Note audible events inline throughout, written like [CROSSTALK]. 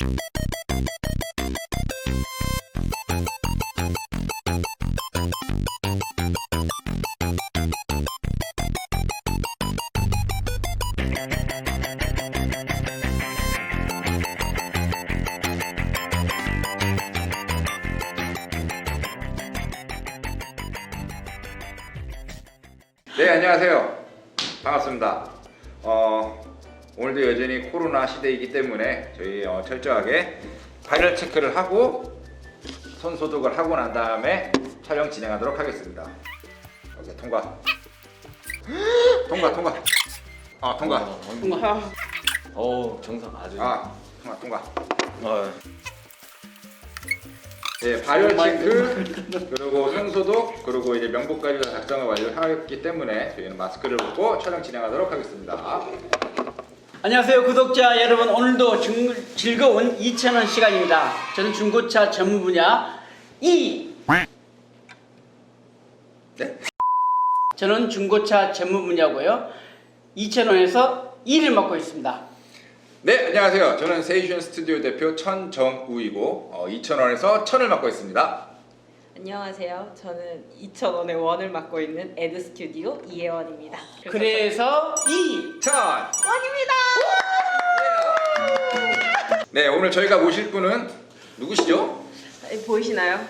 네 안녕하세요. 반갑습니다. 어, 오늘도 여전히 코로나 시대이기 때문에 저희 어, 철저하게 발열 체크를 하고 손 소독을 하고 난 다음에 촬영 진행하도록 하겠습니다. 오케이 통과. [GASPS] 통과 통과. 아 통과. 뭔가 어 정상 아주. 아 통과 통과. 어, 네, 발열 체크 그리고 손 소독 그리고 이제 명복까지 다 작성을 완료하였기 때문에 저희는 마스크를 벗고 촬영 진행하도록 하겠습니다 안녕하세요 구독자 여러분 오늘도 즐, 즐거운 2,000원 시간입니다 저는 중고차 전문 분야 이 네. 저는 중고차 전문 분야고요 2,000원에서 2를 맡고 있습니다 네, 안녕하세요. 저는 세이션 스튜디오 대표 천정우이고 어, 2,000원에서 1,000을 맡고 있습니다. 안녕하세요. 저는 2,000원의 원을 맡고 있는 에드 스튜디오 이혜원입니다. 그래서 이 1,000! 원입니다. 네, 오늘 저희가 모실 분은 누구시죠? 보이시나요?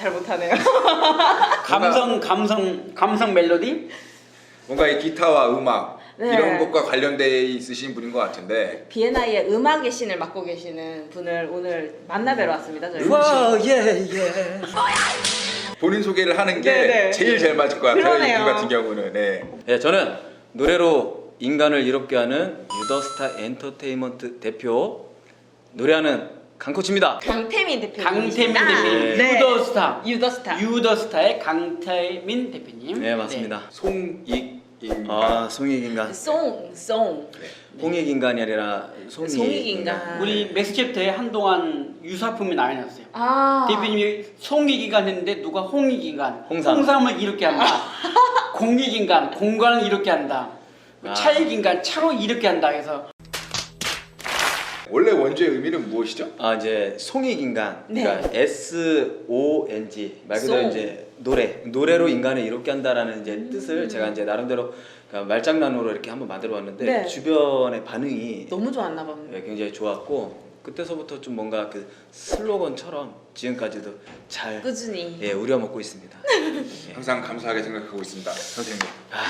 잘 못하네요. 감성 감성 감성 멜로디 뭔가 이 기타와 음악 네. 이런 것과 관련돼 있으신 분인 것 같은데 비엔나의 음악의 신을 맡고 계시는 분을 오늘 만나뵈러 왔습니다. 저희. 와 예 예 본인 소개를 하는 게 네, 네. 제일 잘 맞을 것 같아요. 그러네요. 이분 같은 경우는. 네. 예, 저는 노래로 인간을 이롭게 하는 유더스타 엔터테인먼트 대표 노래하는 강코치입니다. 강태민 대표님. 강태민 대표님 네. 유더스타 유더스타. 유더스타의 강태민 대표님 네 맞습니다. 송익인 아 송익인간, 송, 송. 홍익인간이 아니라 송익. 송익인간. 우리 맥스챕 터에 한동안 유사품이 나뉘었어요 아. 대표님이 송익인간 했는데 누가 홍익인간 홍삼. 홍삼을 이렇게 한다 [LAUGHS] 공익인간 공간을 이렇게 한다 아. 차익인간 차로 이렇게 한다 해서 원래 원주의 의미는 무엇이죠? 아 이제 송익인간, 네. 그러니까 S O N G 말 그대로 송. 이제 노래, 노래로 인간을 이롭게 한다라는 이제 음. 뜻을 제가 이제 나름대로 그러니까 말장난으로 이렇게 한번 만들어 봤는데 네. 주변의 반응이 너무 좋았나 봐요. 예, 굉장히 좋았고 그때서부터 좀 뭔가 그 슬로건처럼 지금까지도 잘 꾸준히. 예, 우려먹고 있습니다. [LAUGHS] 항상 감사하게 생각하고 있습니다. 선생님. 아,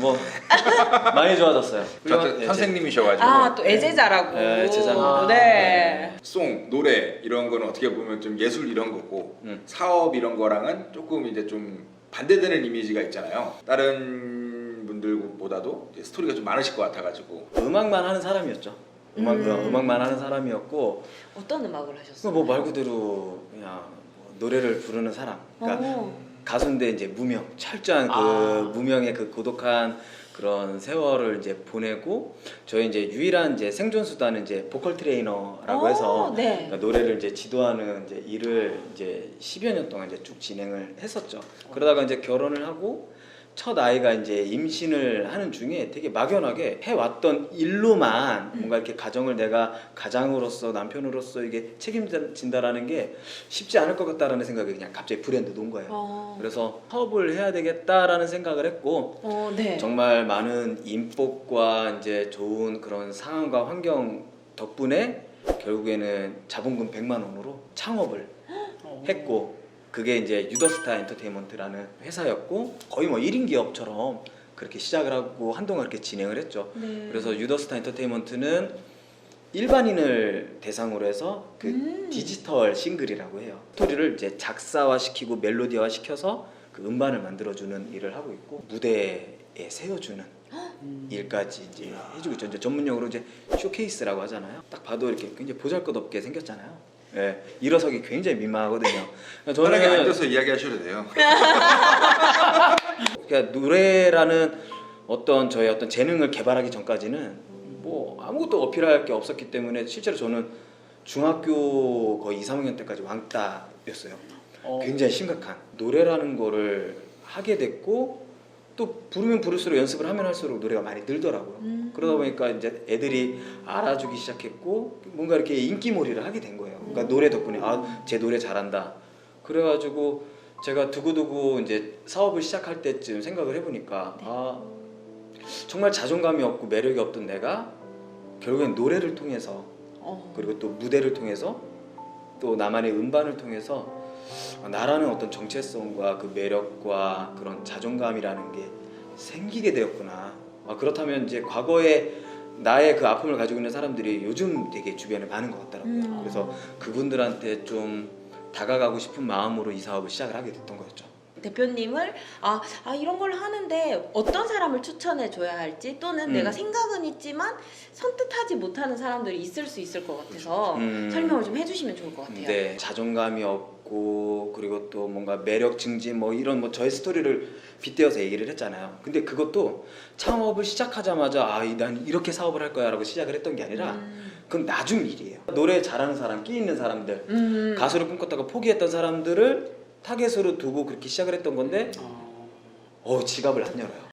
뭐 [LAUGHS] 많이 좋아졌어요. 저 예, 제- 선생님이셔가지고. 아, 또 애제자라고. 네, 제자입니다. 네. 송, 노래 이런 거는 어떻게 보면 좀 예술 이런 거고 음. 사업 이런 거랑은 조금 이제 좀 반대되는 이미지가 있잖아요. 다른 분들보다도 이제 스토리가 좀 많으실 것 같아가지고 음악만 하는 사람이었죠. 음악 음. 음악만 하는 사람이었고 어떤 음악을 하셨어요? 뭐말 그대로 그냥 뭐 노래를 부르는 사람. 그러니까 오. 가수인데 이제 무명, 철저한 그 아. 무명의 그 고독한 그런 세월을 이제 보내고 저희 이제 유일한 이제 생존 수단은 이제 보컬 트레이너라고 오, 해서 네. 그러니까 노래를 이제 지도하는 이제 일을 이제 10여 년 동안 이제 쭉 진행을 했었죠. 그러다가 이제 결혼을 하고 첫 아이가 이제 임신을 하는 중에 되게 막연하게 해왔던 일로만 뭔가 이렇게 가정을 내가 가장으로서 남편으로서 이게 책임진다라는 게 쉽지 않을 것 같다라는 생각이 그냥 갑자기 불현듯 온 거예요. 어. 그래서 사업을 해야 되겠다라는 생각을 했고 어, 네. 정말 많은 인복과 이제 좋은 그런 상황과 환경 덕분에 결국에는 자본금 100만 원으로 창업을 했고 그게 이제 유더스타 엔터테인먼트라는 회사였고 거의 뭐 1인 기업처럼 그렇게 시작을 하고 한동안 그렇게 진행을 했죠. 네. 그래서 유더스타 엔터테인먼트는 일반인을 대상으로 해서 그 음. 디지털 싱글이라고 해요. 스토리를 이제 작사화 시키고 멜로디화 시켜서 그 음반을 만들어주는 일을 하고 있고 무대에 세워주는 일까지 이제 해주고 있죠. 이제 전문용어로 이제 쇼케이스라고 하잖아요. 딱 봐도 이렇게 굉장히 보잘것없게 생겼잖아요. 예, 일어서기 굉장히 민망하거든요. [LAUGHS] 편하게 앉아서 이야기하셔도 돼요. [LAUGHS] 그러니까 노래라는 어떤 저의 어떤 재능을 개발하기 전까지는 뭐 아무것도 어필할 게 없었기 때문에 실제로 저는 중학교 거의 2, 3학년 때까지 왕따였어요. 어. 굉장히 심각한 노래라는 거를 하게 됐고 또 부르면 부를수록 연습을 하면 할수록 노래가 많이 늘더라고요. 음. 그러다 보니까 이제 애들이 알아주기 시작했고 뭔가 이렇게 인기몰이를 하게 된 거예요. 그러니까 노래 덕분에 아 제 노래 잘한다. 그래가지고 제가 두고두고 이제 사업을 시작할 때쯤 생각을 해보니까 아 정말 자존감이 없고 매력이 없던 내가 결국엔 노래를 통해서 어. 그리고 또 무대를 통해서 또 나만의 음반을 통해서 나라는 어떤 정체성과 그 매력과 그런 자존감이라는 게 생기게 되었구나. 아, 그렇다면 이제 과거에 나의 그 아픔을 가지고 있는 사람들이 요즘 되게 주변에 많은 것 같더라고요. 음. 그래서 그분들한테 좀 다가가고 싶은 마음으로 이 사업을 시작을 하게 됐던 거였죠. 대표님을 아, 아 이런 걸 하는데 어떤 사람을 추천해 줘야 할지 또는 음. 내가 생각은 있지만 선뜻하지 못하는 사람들이 있을 수 있을 것 같아서 음. 설명을 좀 해주시면 좋을 것 같아요. 네, 자존감이 없 고 그리고 또 뭔가 매력 증진 뭐 이런 뭐 저의 스토리를 빗대어서 얘기를 했잖아요. 근데 그것도 창업을 시작하자마자 아, 이- 난 이렇게 사업을 할 거야라고 시작을 했던 게 아니라 음. 그건 나중 일이에요. 노래 잘하는 사람, 끼 있는 사람들, 음. 가수를 꿈꿨다가 포기했던 사람들을 타겟으로 두고 그렇게 시작을 했던 건데 어, 어 지갑을 안 열어요.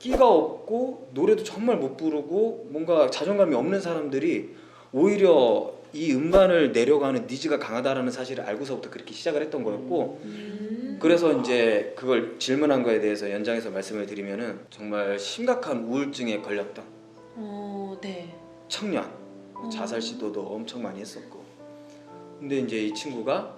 끼가 없고 노래도 정말 못 부르고 뭔가 자존감이 없는 사람들이 오히려 이 음반을 내려가는 니즈가 강하다라는 사실을 알고서부터 그렇게 시작을 했던 거였고 음. 그래서 이제 그걸 질문한 거에 대해서 연장해서 말씀을 드리면은 정말 심각한 우울증에 걸렸던 어, 네. 청년 어. 자살 시도도 엄청 많이 했었고 근데 이제 이 친구가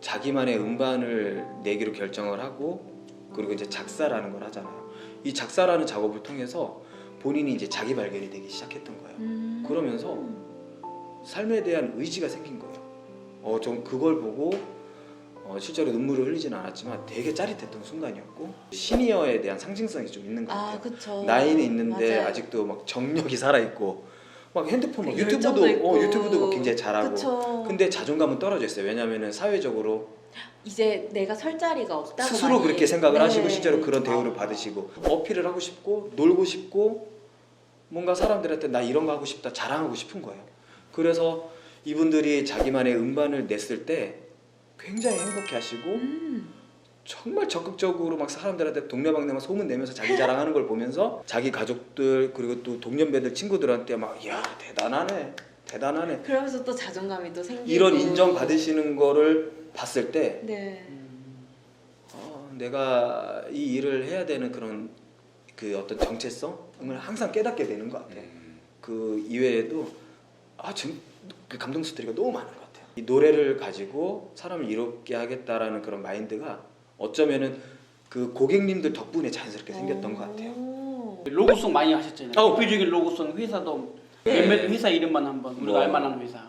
자기만의 음반을 내기로 결정을 하고 그리고 이제 작사라는 걸 하잖아요 이 작사라는 작업을 통해서 본인이 이제 자기 발견이 되기 시작했던 거예요 음. 그러면서 삶에 대한 의지가 생긴 거예요 어좀 그걸 보고 어, 실제로 눈물을 흘리진 않았지만 되게 짜릿했던 순간이었고 시니어에 대한 상징성이 좀 있는 것 같아요 아, 그쵸. 나이는 있는데 맞아요. 아직도 막 정력이 살아 있고 막 핸드폰 막그 유튜브도 있고. 어, 유튜브도 막 굉장히 잘하고 그쵸. 근데 자존감은 떨어져 있어요 왜냐면은 사회적으로 이제 내가 설 자리가 없다고 스스로 많이- 그렇게 생각을 네. 하시고 실제로 그런 대우를 아. 받으시고 어필을 하고 싶고 놀고 싶고 뭔가 사람들한테 나 이런 거 하고 싶다 자랑하고 싶은 거예요 그래서 이분들이 자기만의 음반을 냈을 때 굉장히 행복해 하시고 음. 정말 적극적으로 막 사람들한테 동네방네만 소문 내면서 자기 자랑하는 걸 보면서 자기 가족들 그리고 또 동년배들 친구들한테 막 이야 대단하네 대단하네 그러면서 또 자존감이 또 생기고 이런 인정 받으시는 거를 봤을 때 네. 어, 내가 이 일을 해야 되는 그런 그 어떤 정체성을 항상 깨닫게 되는 것 같아요. 그 이외에도 아, 좀, 그 감동 스토리가 너무 많은 것 같아요. 이 노래를 가지고 사람을 이롭게 하겠다라는 그런 마인드가 어쩌면은 그 고객님들 덕분에 자연스럽게 생겼던 것 같아요. 오. 로고송 많이 하셨잖아요. 어. 대표적인 로고송 회사도 네. 몇몇 회사 이름만 한번 우리가 뭐. 알만한 회사.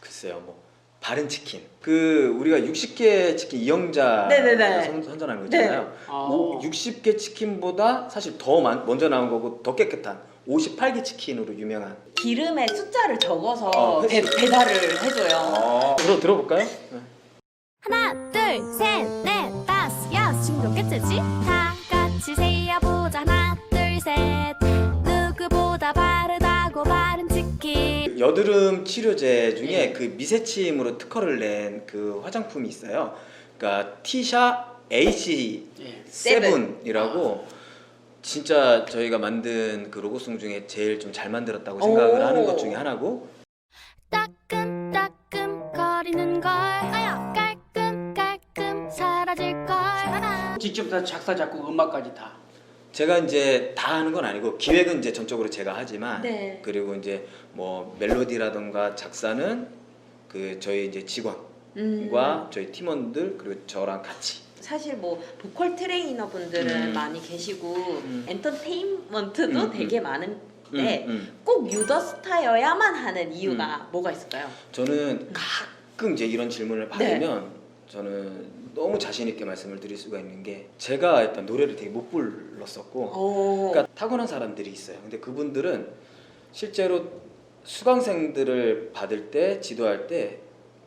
글쎄요, 뭐 바른 치킨. 그 우리가 60개 치킨 이영자 네네네. 선, 선전한 거 있잖아요. 아. 오, 60개 치킨보다 사실 더 많, 먼저 나온 거고 더 깨끗한 58개 치킨으로 유명한. 기름에 숫자를 적어서 어, 배, 횟수. 배달을 해줘요. 어, 들어 들어볼까요? 네. 하나 둘 셋 넷 다섯 여섯 친구 끝이지 다 같이 세어보자 하나 둘 셋 누구보다 바르다고 바른 치킨 여드름 치료제 중에 네. 그 미세침으로 특허를 낸 그 화장품이 있어요. 그러니까 티샤 AC 예. 세븐이라고 진짜 저희가 만든 그 로고송 중에 제일 좀 잘 만들었다고 생각을 오. 하는 것 중에 하나고 따끔따끔 거리는 걸 깔끔깔끔 사라질 걸 직접 다 작사 작곡 음악까지 다. 제가 이제 다 하는 건 아니고 기획은 이제 전적으로 제가 하지만 네. 그리고 이제 뭐 멜로디라던가 작사는 그 저희 이제 직원과 음. 저희 팀원들 그리고 저랑 같이 사실 뭐 보컬 트레이너 분들은 음. 많이 계시고 음. 엔터테인먼트도 음, 되게 음. 많은데 음, 음. 꼭 유더스타여야만 하는 이유가 뭐가 있을까요? 저는 가끔 이제 이런 질문을 받으면 저는 너무 자신 있게 말씀을 드릴 수가 있는 게 제가 일단 노래를 되게 못 불렀었고 오. 그러니까 타고난 사람들이 있어요. 근데 그분들은 실제로 수강생들을 받을 때 지도할 때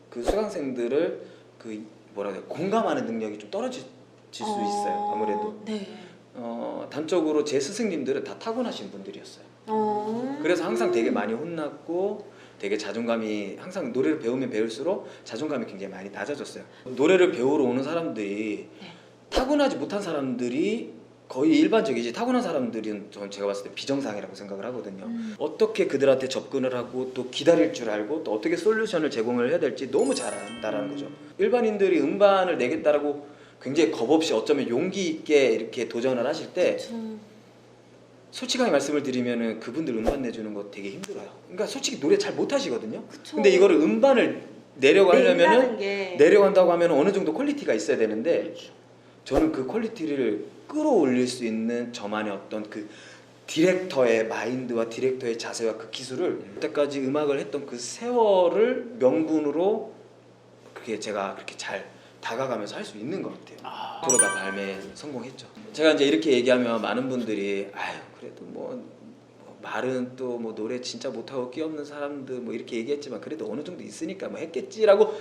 그 수강생들을 그 뭐라 그래 공감하는 능력이 좀 떨어질 수 있어요. 아무래도 네. 어, 단적으로 제 스승님들은 다 타고나신 분들이었어요. 어. 그래서 항상 되게 많이 혼났고 되게 자존감이 항상 노래를 배우면 배울수록 자존감이 굉장히 많이 낮아졌어요. 노래를 배우러 오는 사람들이 네. 타고나지 못한 사람들이 거의 일반적이지 타고난 사람들은 전 제가 봤을 때 비정상이라고 생각을 하거든요. 어떻게 그들한테 접근을 하고 또 기다릴 줄 알고 또 어떻게 솔루션을 제공을 해야 될지 너무 잘 안다라는 거죠. 일반인들이 음반을 내겠다라고 굉장히 겁 없이 어쩌면 용기 있게 이렇게 도전을 하실 때 솔직하게 말씀을 드리면은 그분들 음반 내주는 거 되게 힘들어요. 그러니까 솔직히 노래 잘 못 하시거든요. 그쵸. 근데 이거를 음반을 내려고 하려면은 게 내려간다고 하면 어느 정도 퀄리티가 있어야 되는데 그렇죠. 저는 그 퀄리티를 끌어올릴 수 있는 저만의 어떤 그 디렉터의 마인드와 디렉터의 자세와 그 기술을 그때까지 음악을 했던 그 세월을 명분으로 그게 제가 그렇게 잘 다가가면서 할 수 있는 것 같아요. 아, 그러다 발매 성공했죠. 제가 이제 이렇게 얘기하면 많은 분들이 아유 그래도 뭐, 뭐 말은 또 뭐 노래 진짜 못하고 끼없는 사람들 뭐 이렇게 얘기했지만 그래도 어느 정도 있으니까 뭐 했겠지라고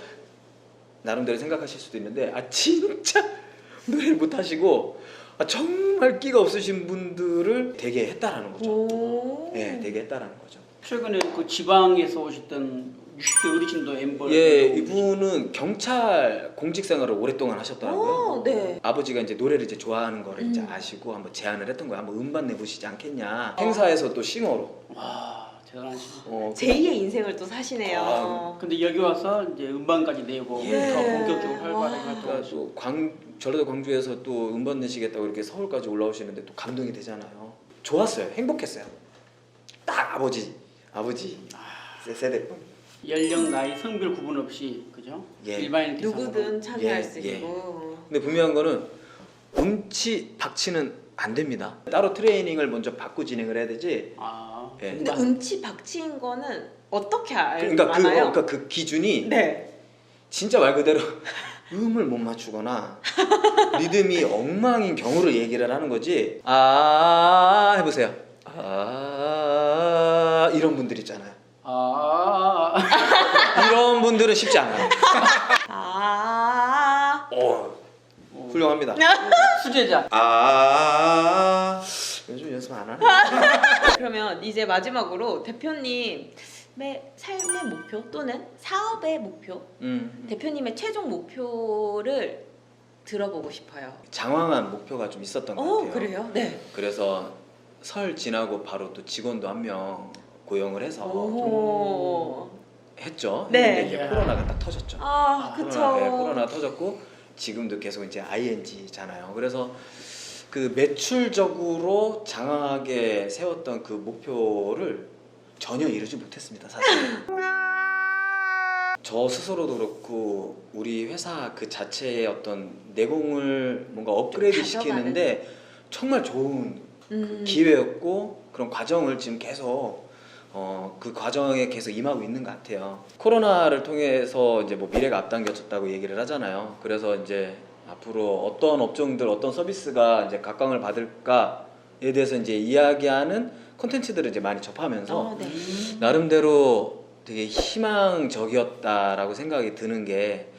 나름대로 생각하실 수도 있는데 아 진짜 [LAUGHS] 노래를 못하시고 아, 정말 끼가 없으신 분들을 되게 했다라는 거죠. 오. 네, 되게 했다라는 거죠. 최근에 그 지방에서 오셨던 60대 어르신도 엠벌 예, 이분은 경찰 공직 생활을 오랫동안 하셨더라고요. 어, 네. 아버지가 이제 노래를 이제 좋아하는 거를 이제 음. 아시고 한번 제안을 했던 거야. 한번 음반 내보시지 않겠냐. 행사에서 또 싱어로. 와 대단하시네. 어, 제2의 인생을 또 사시네요. 아, 근데 여기 와서 이제 음반까지 내고 예. 더 본격적으로 활발하게 와. 그러니까 활동하시고 또 광, 전라도 광주에서 또 음반 내시겠다고 이렇게 서울까지 올라오시는데 또 감동이 되잖아요. 좋았어요. 행복했어요. 딱 아버지, 아버지 세- 세대분. 연령 나이 성별 구분 없이 그죠? 예. 일반인 누구든 참여할 예, 수 예. 있고. 근데 분명한 거는 음치 박치는 안 됩니다. 따로 트레이닝을 먼저 받고 진행을 해야 되지. 아 예. 근데 음반. 음치 박치인 거는 어떻게 알, 그러니까 그, 아나요? 그러니까 그 기준이 네. 진짜 말 그대로 음을 못 맞추거나 [LAUGHS] 리듬이 엉망인 경우를 얘기를 하는 거지. 아 해보세요. 아 이런 분들 있잖아요. 아 이런 분들은 쉽지 않아요. [LAUGHS] 아. 어, 훌륭합니다. [LAUGHS] 수제자 아 요즘 연습 안 하네. 그러면 이제 마지막으로 대표님 의 삶의 목표 또는 사업의 목표, 음, 대표님의 최종 목표를 들어보고 싶어요. 장황한 목표가 좀 있었던 것 어, 같아요. 그래요? 네. 그래서 설 지나고 바로 또 직원도 한 명 고용을 해서 오. 했죠. 네. 근데 이제 코로나가 딱 터졌죠. 아, 그쵸. 코로나, 네, 코로나 터졌고 지금도 계속 이제 ING잖아요. 그래서 그 매출적으로 장황하게 세웠던 그 목표를 전혀 이루지 못했습니다, 사실. 저 스스로도 그렇고 우리 회사 그 자체의 어떤 내공을 뭔가 업그레이드 시키는데 정말 좋은 음. 기회였고 그런 과정을 지금 계속 어, 그 과정에 계속 임하고 있는 것 같아요. 코로나를 통해서 이제 뭐 미래가 앞당겨졌다고 얘기를 하잖아요. 그래서 이제 앞으로 어떤 업종들, 어떤 서비스가 이제 각광을 받을까에 대해서 이제 이야기하는 콘텐츠들을 이제 많이 접하면서 어, 네. 나름대로 되게 희망적이었다라고 생각이 드는 게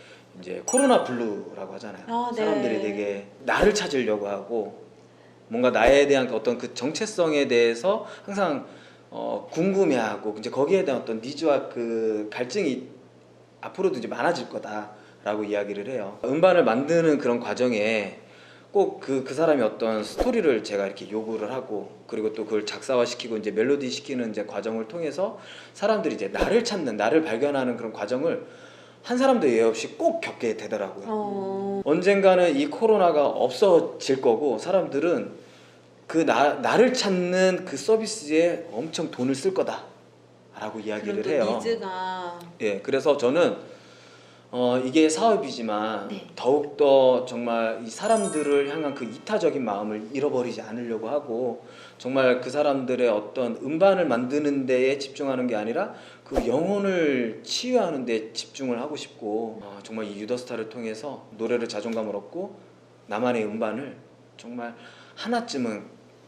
이제 코로나 블루라고 하잖아요. 아, 네. 사람들이 되게 나를 찾으려고 하고 뭔가 나에 대한 어떤 그 정체성에 대해서 항상 어, 궁금해하고 이제 거기에 대한 어떤 니즈와 그 갈증이 앞으로도 이제 많아질 거다라고 이야기를 해요. 음반을 만드는 그런 과정에 꼭 그 그 사람이 어떤 스토리를 제가 이렇게 요구를 하고 그리고 또 그걸 작사화 시키고 이제 멜로디 시키는 이제 과정을 통해서 사람들이 이제 나를 찾는 나를 발견하는 그런 과정을 한 사람도 예외 없이 꼭 겪게 되더라고요. 어. 언젠가는 이 코로나가 없어질 거고 사람들은 그 나, 나를 찾는 그 서비스에 엄청 돈을 쓸 거다라고 이야기를 해요. 니즈가 예, 그래서 저는 어, 이게 사업이지만 네. 더욱더 정말 이 사람들을 향한 그 이타적인 마음을 잃어버리지 않으려고 하고 정말 그 사람들의 어떤 음반을 만드는 데에 집중하는 게 아니라 그 영혼을 치유하는 데 집중을 하고 싶고 어, 정말 이 유더스타를 통해서 노래를 자존감을 얻고 나만의 음반을 정말 하나쯤은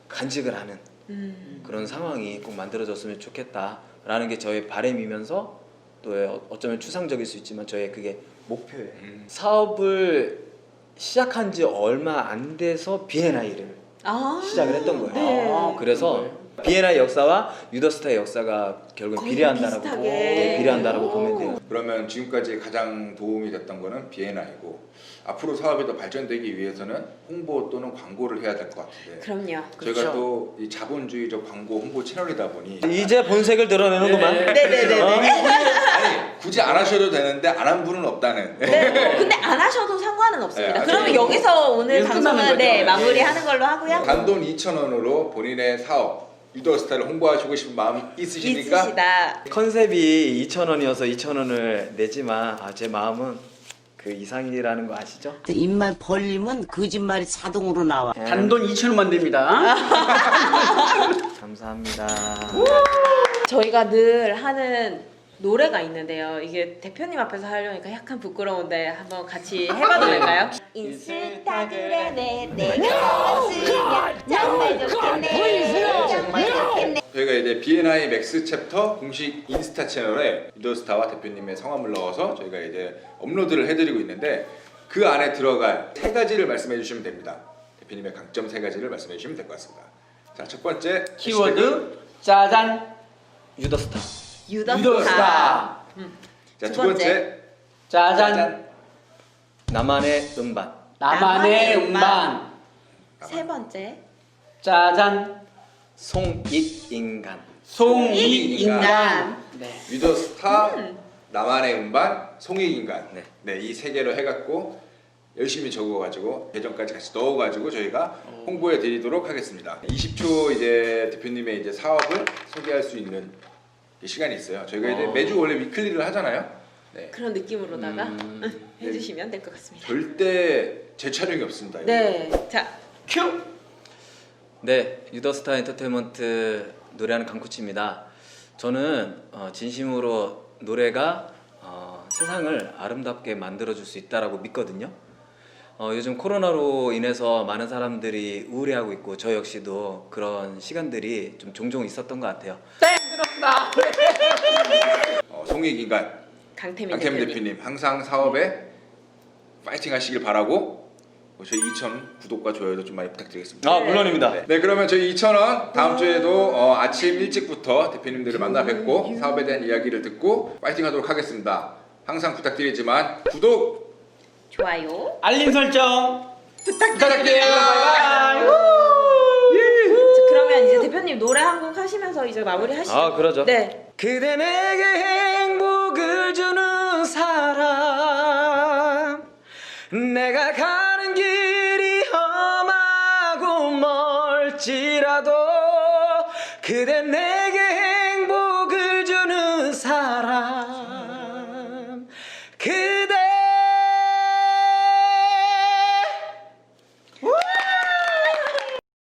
간직을 하는 음. 그런 상황이 꼭 만들어졌으면 좋겠다라는 게 저의 바람이면서 또 어쩌면 추상적일 수 있지만 저의 그게 목표예요. 음. 사업을 시작한 지 얼마 안 돼서 B&I를 아. 시작을 했던 거예요. 네. 아, 그래서 비엔나의 역사와 유더스타의 역사가 결국 거의 비례한다라고 비슷하게. 네, 비례한다라고 보면 돼요. 그러면 지금까지 가장 도움이 됐던 거는 비엔나이고 앞으로 사업이 더 발전되기 위해서는 홍보 또는 광고를 해야 될 것 같은데 그럼요. 저희가 또 이 자본주의적 광고 홍보 채널이다 보니 이제 본색을 드러내는구만. 네. 네네네네. 아니 굳이 안 하셔도 되는데 안 한 분은 없다는 네, 근데 안 하셔도 상관은 없습니다. 네, 그러면 아주- 여기서 오늘 여기서 끝나는 방송은 네, 거죠. 마무리하는 걸로 하고요. 단돈 2,000원으로 본인의 사업 유더스타를 홍보하시고 싶은 마음이 있으십니까? 있으시다. 컨셉이 2,000원이어서 2,000원을 내지만 아, 제 마음은 그 이상이라는 거 아시죠? 입만 벌리면 거짓말이 자동으로 나와. 단돈 2천 원만 됩니다. [LAUGHS] 감사합니다. 저희가 늘 하는 노래가 있는데요. 이게 대표님 앞에서 하려니까 약간 부끄러운데 한번 같이 해봐도 될까요? 인스타그램에 내가 없으면 정말 좋겠네. 이제 B&I 맥스 챕터 공식 인스타 채널에 유더스타와 대표님의 성함을 넣어서 저희가 이제 업로드를 해드리고 있는데 그 안에 들어갈 세 가지를 말씀해 주시면 됩니다. 대표님의 강점 세 가지를 말씀해 주시면 될 것 같습니다. 자, 첫 번째 키워드 짜잔. 유더스타. 유더스타. 유더스타. 자, 두 두 번째 짜잔. 나만의 음반. 나만의 나만의 음반. 세 번째. 짜잔 송익인간. 송이인간 네. 유더스타 나만의 음반 송익인간 네. 네, 이 세 개로 해갖고 열심히 적어가지고 계정까지 같이 넣어가지고 저희가 홍보해 드리도록 하겠습니다. 20초 이제 대표님의 이제 사업을 소개할 수 있는 시간이 있어요. 저희가 이제 어. 매주 원래 위클리를 하잖아요. 네. 그런 느낌으로다가 음, [LAUGHS] 해주시면 될 것 같습니다. 절대 재촬영이 없습니다. 여기. 네. 자, 큐 네, 유더스타 엔터테인먼트 노래하는 강코치입니다. 저는 어, 진심으로 노래가 어, 세상을 아름답게 만들어줄 수 있다라고 믿거든요. 어, 요즘 코로나로 인해서 많은 사람들이 우울해하고 있고 저 역시도 그런 시간들이 좀 종종 있었던 것 같아요. 어, 송익인간 강태민, 강태민 대표님. 대표님 항상 사업에 파이팅 하시길 바라고 저희 2천 구독과 좋아요도 좀 많이 부탁드리겠습니다. 아 물론입니다. 네, 네, 그러면 저희 2,000원 다음 주에도 어, 아침 일찍부터 대표님들을 만나 뵙고 사업에 대한 이야기를 듣고 파이팅 하도록 하겠습니다. 항상 부탁드리지만 구독 좋아요. 알림 설정 부탁드릴게요 바이바이 자, 그러면 이제 대표님 노래 한 곡 하시면서 이제 마무리 하시죠. 아 그러죠. 네. 그대 내게 행복을 주는 그대 내게